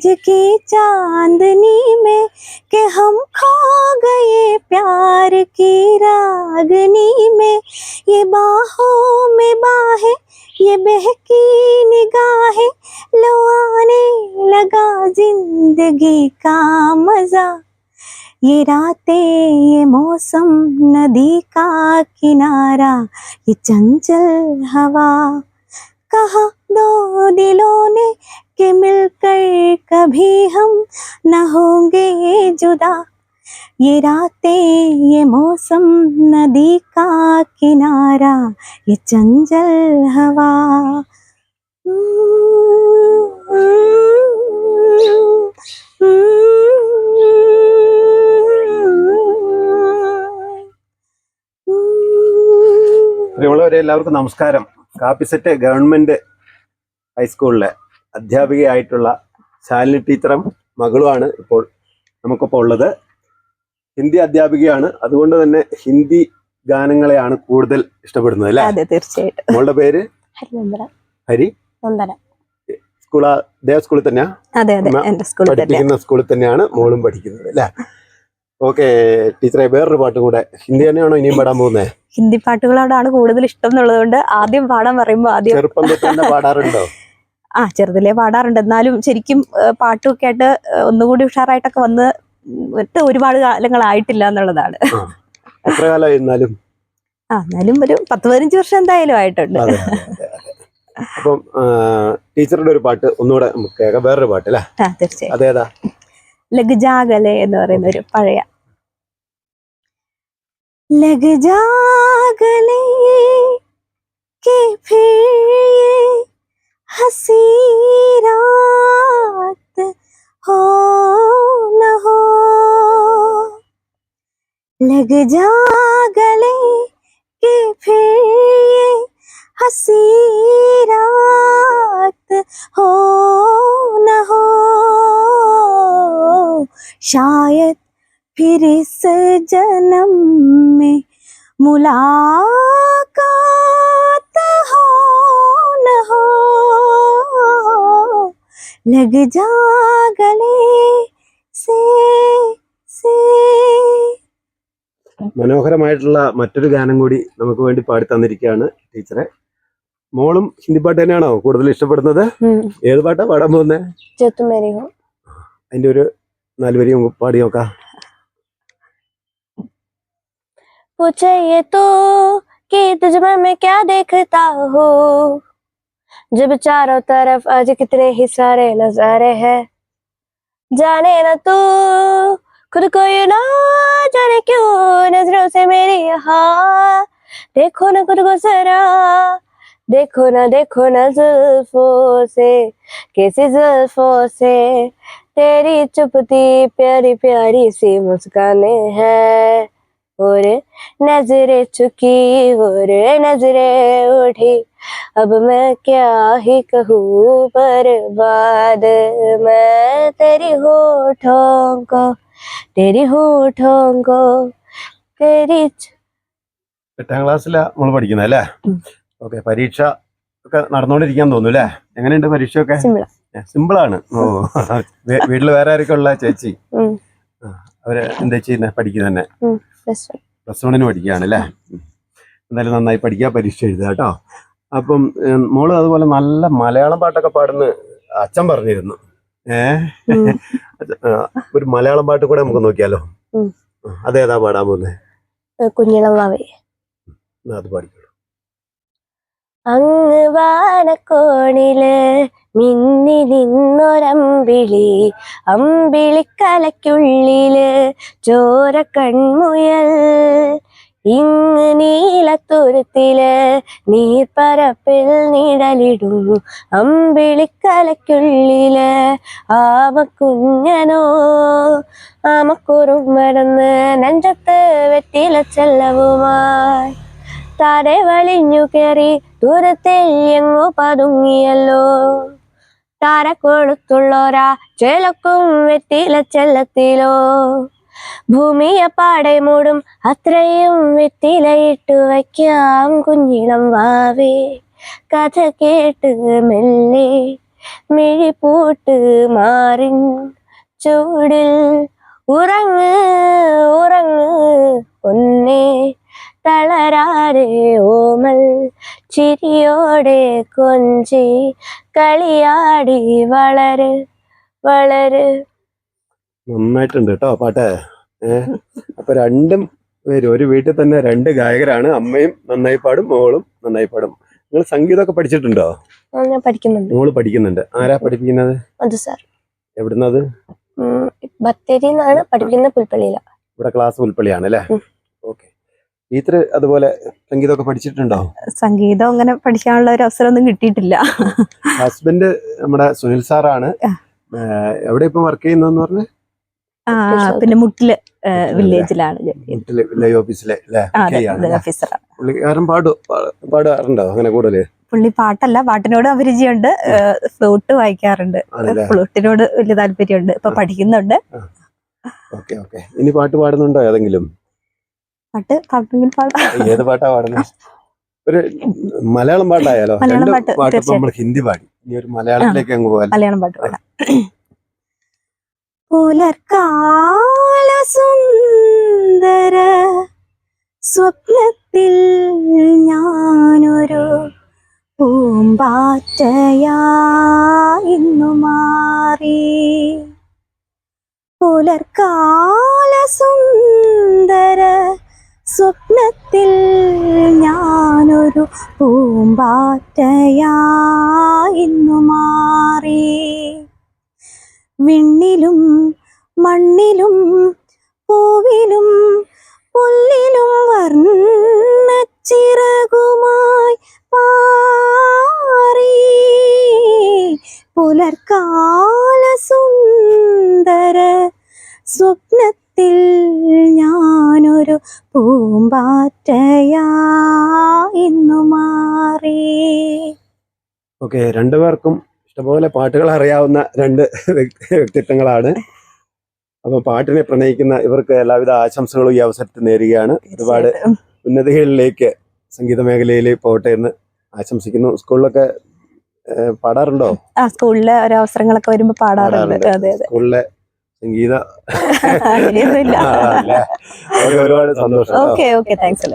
आज की चांदनी में कि हम खो गए प्यार की रागनी में। ये बाहों में बाहें, ये बहकी निगाहें लो आने लगा ज़िंदगी का मज़ा। ये रातें, ये मौसम, नदी का किनारा, ये चंचल हवा। कहा दो दिलों ने कि मिलकर कभी हम न होंगे जुदा ये रातें ये मौसम नदी का किनारा ये चंचल हवा പ്രിയമുള്ളവരെ എല്ലാവർക്കും നമസ്കാരം കാപ്പിസെറ്റ് ഗവൺമെന്റ് ഹൈസ്കൂളിലെ അധ്യാപികയായിട്ടുള്ള ശാലിനി ടീച്ചറും മകളുമാണ് ഇപ്പോൾ നമുക്കിപ്പോൾ ഉള്ളത്. ഹിന്ദി അധ്യാപികയാണ്. അതുകൊണ്ട് തന്നെ ഹിന്ദി ഗാനങ്ങളെയാണ് കൂടുതൽ ഇഷ്ടപ്പെടുന്നത് അല്ലേ? അതെ തീർച്ചയായിട്ടും. മോളുടെ പേര്? ഹരി? നന്ദന. സ്കൂൾ ദേവ സ്കൂളിൽ തന്നെയാ? അതെ അതെ എന്റെ സ്കൂളിൽ തന്നെ പഠിക്കുന്ന സ്കൂളിൽ തന്നെയാണ് മോളും പഠിക്കുന്നത് അല്ലേ? ഓക്കെ ടീച്ചറെ വേറൊരു പാട്ടും കൂടെ. ഹിന്ദി തന്നെയാണോ ഇനിയും പാടാൻ പോകുന്നത് ഹിന്ദി പാട്ടുകളോടാണ് കൂടുതൽ ഇഷ്ടം എന്നുള്ളത് കൊണ്ട് ആദ്യം പാടാൻ പറയുമ്പോൾ ആദ്യം ചെറുപ്പം തൊട്ട് തന്നെ പാടാറുണ്ടോ? ആ ചെറുതിലെ പാടാറുണ്ട്. എന്നാലും ശരിക്കും പാട്ടുമൊക്കെ ആയിട്ട് ഒന്നുകൂടി ഉഷാറായിട്ടൊക്കെ വന്ന് ഒറ്റ ഒരുപാട് കാലങ്ങളായിട്ടില്ല എന്നുള്ളതാണ്. എത്ര എന്നാലും? ആ എന്നാലും ഒരു പത്ത് പതിനഞ്ച് വർഷം എന്തായാലും ആയിട്ടുണ്ട്. അപ്പം ടീച്ചറുടെ ഒരു പാട്ട് ഒന്നുകൂടെ കേൾക്കാം. വേറൊരു പാട്ട് അല്ലേ തീർച്ചയായും. എന്ന് പറയുന്ന ഒരു പഴയ. ലഗജാഗലേ हसी रात हो न हो। लग जा गले के फिर ये हसी रात हो न हो। शायद फिर इस जन्म में मुलाकात लग जा गले से से മനോഹരമായിട്ടുള്ള മറ്റൊരു ഗാനം കൂടി നമുക്ക് വേണ്ടി പാടി തന്നിരിക്കുകയാണ് ടീച്ചറെ മോളും ഹിന്ദി പാട്ട് തന്നെയാണോ കൂടുതൽ ഇഷ്ടപ്പെടുന്നത് ഏത് പാട്ടാ പാടാൻ പോകുന്നത് जो तुम मेरी हो അതിന്റെ ഒരു നാല് വരി നമുക്ക് പാടി നോക്കാം पूछे ये तो कि तुझमें मैं क्या देखता हूँ जब चारों तरफ़ आज कितने ही सारे नजारे हैं। जाने न तू, खुद को ये ना जाने क्यों नज़रों से मेरी यहाँ। देखो ना खुद को जरा, देखो ना, देखो न जुल्फों से, कैसी जुल्फों से। तेरी चुपती प्यारी प्यारी सी मुस्काने हैं। और नजरे चुकी और नजरे उठी अब मैं क्या ही कहूँ बर्बाद मैं तेरी होठों को तेरी होठों को तेरी च- എട്ടാം ക്ലാസ്സിലാ മോള് പഠിക്കുന്നത് അല്ലേ ഉം. ഓക്കെ പരീക്ഷ ഒക്കെ നടന്നുകൊണ്ടിരിക്കാൻ തോന്നുന്നു അല്ലേ എങ്ങനെയുണ്ട് പരീക്ഷയൊക്കെ സിമ്പിളാ. സിമ്പിളാണ് ഓ വീ- വീട്ടില് വേറെ ആരൊക്കെ ഉള്ള ചേച്ചി ഉം. ആ, അവർ എന്താ ചെയ്യുന്നത് പഠിക്കുന്ന തന്നെ. പ്ലസ് വണ്ണിന് പഠിക്കുകയാണ് അല്ലേ? എന്തായാലും നന്നായി പഠിക്കുക പരീക്ഷ എഴുതുക കേട്ടോ. അപ്പം മോൾ അതുപോലെ നല്ല മലയാളം പാട്ടൊക്കെ പാടുന്ന അച്ഛൻ പറഞ്ഞിരുന്നു. ഏ? ഒരു മലയാളം പാട്ട് കൂടെ നമുക്ക് നോക്കിയാലോ? അതേതാ പാടാൻ പോകുന്നത് കുഞ്ഞിളം അത് പാടിക്കോളൂ അങ്ങ് വാനക്കോണിൽ മിന്നി നിന്നൊരമ്പിളി അമ്പിളിക്കലയ്ക്കുള്ളിൽ ചോര കൺമുയൽ ഇങ്ങ് നീലത്തുരുത്തിൽ നീർപ്പരപ്പിൽ നിഴലിടും അമ്പിളിക്കലയ്ക്കുള്ളിൽ ആമക്കുഞ്ഞനോ. ആമക്കുറും മറന്ന് നെഞ്ചത്ത് വെറ്റില ചെല്ലവുമായി താരെ വളിഞ്ഞു കയറി ദൂരത്തിൽ എങ്ങോ പതുങ്ങിയല്ലോ. താരക്കൊടുത്തുള്ളോരാ ചേലക്കും വെത്തില ചെല്ലത്തിലോ. ഭൂമിയെ പാടെ മൂടും അത്രയും വെത്തിലയിട്ടു വയ്ക്കാം കുഞ്ഞിളം വാവേ. കഥ കേട്ട് മെല്ലെ മിഴിപ്പൂട്ട് മാറിൻ. ചൂടിൽ ഉറങ്ങ് ഉറങ്ങ് ഒന്നേ തളരാരെ ഓമൽ ചിരിയോടെ കൊഞ്ചി കളിയാടി വളര് വളര്. നന്നായിട്ടുണ്ട് കേട്ടോ പാട്ട്. ഏഹ് അപ്പൊ രണ്ടും പേരും ഒരു വീട്ടിൽ തന്നെ രണ്ട് ഗായകരാണ്. അമ്മയും നന്നായി പാടും മോളും നന്നായി പാടും. നിങ്ങൾ സംഗീതമൊക്കെ പഠിച്ചിട്ടുണ്ടോ? ഞാൻ പഠിക്കുന്നുണ്ട്. മോൾ പഠിക്കുന്നുണ്ട്. ആരാ പഠിപ്പിക്കുന്നത്? അത് സാർ. എവിടുന്നത്? ബത്തേരിന്നാണ് പഠിപ്പിക്കുന്നത് പുൽപ്പള്ളിയില. ഇവിടെ ക്ലാസ് പുൽപ്പള്ളിയാണ് അല്ലേ? ടീച്ചർ അതുപോലെ സംഗീതമൊക്കെ പഠിച്ചിട്ടുണ്ടോ? സംഗീതം അങ്ങനെ പഠിക്കാനുള്ള ഒരു അവസരമൊന്നും കിട്ടിയിട്ടില്ല. ഹസ്ബൻഡ് നമ്മുടെ സുനിൽ സാറാണ്. എവിടെ ഇപ്പൊ വർക്ക് ചെയ്യുന്നതെന്ന് പറഞ്ഞു? ആ, പിന്നെ മുട്ടിൽ വില്ലേജിലാണ് മുട്ടിൽ വില്ലേജ് ഓഫീസിലെ പുള്ളിക്കാരൻ പാടും പാടാറുണ്ടോ അങ്ങനെ കൂടുതൽ? പുള്ളി പാട്ടല്ല പാട്ടിനോട് അഭിരുചിയുണ്ട് ഫ്ലൂട്ട് വായിക്കാറുണ്ട്. ഫ്ലൂട്ടിനോട് വലിയ താല്പര്യമുണ്ട്. ഇപ്പൊ പഠിക്കുന്നുണ്ട്. ഓക്കെ ഓക്കെ ഇനി പാട്ട് പാടുന്നുണ്ടോ ഏതെങ്കിലും? പാട്ട് പാട്ടെങ്കിൽ പാടാം ഏത് പാട്ടാ പാടുന്നത് ഒരു മലയാളം പാട്ടായാലോ? മലയാളം പാട്ട്. നമ്മൾ ഹിന്ദി പാടി. ഇനി ഒരു മലയാളത്തിലേക്ക് അങ്ങ് പോകാൻ മലയാളം പാട്ട് പാടാം. പുലർക്കാല സുന്ദര സ്വപ്നത്തിൽ ഞാനൊരു പൂമ്പാറ്റയാന്നു മാറി. പുലർക്കാല സുന്ദര സ്വപ്നത്തിൽ ഞാനൊരു പൂമ്പാറ്റയായിന്നു മാറി. വിണ്ണിലും മണ്ണിലും പൂവിലും പുല്ലിലും വർണച്ചിറകുമായി പാറി പുലർക്കാല സുന്ദര സ്വപ്നത്തിൽ ഞാനൊരു പൂമ്പാറ്റയാന്നു മാറി. ഓക്കെ രണ്ടുപേർക്കും ഇഷ്ടംപോലെ പാട്ടുകൾ അറിയാവുന്ന രണ്ട് വ്യക്തി- വ്യക്തിത്വങ്ങളാണ്. അപ്പൊ പാട്ടിനെ പ്രണയിക്കുന്ന ഇവർക്ക് എല്ലാവിധ ആശംസകളും ഈ അവസരത്തിൽ നേരുകയാണ്. ഒരുപാട് ഉന്നതികളിലേക്ക് സംഗീത മേഖലയിൽ പോകട്ടെ എന്ന് ആശംസിക്കുന്നു. സ്കൂളിലൊക്കെ പാടാറുണ്ടോ? ആ സ്കൂളിലെ ഒരു അവസരങ്ങളൊക്കെ വരുമ്പോ പാടാറുണ്ട്. സ്കൂളിലെ സംഗീത. ഒരുപാട് സന്തോഷം. Okay okay. താങ്ക്സ്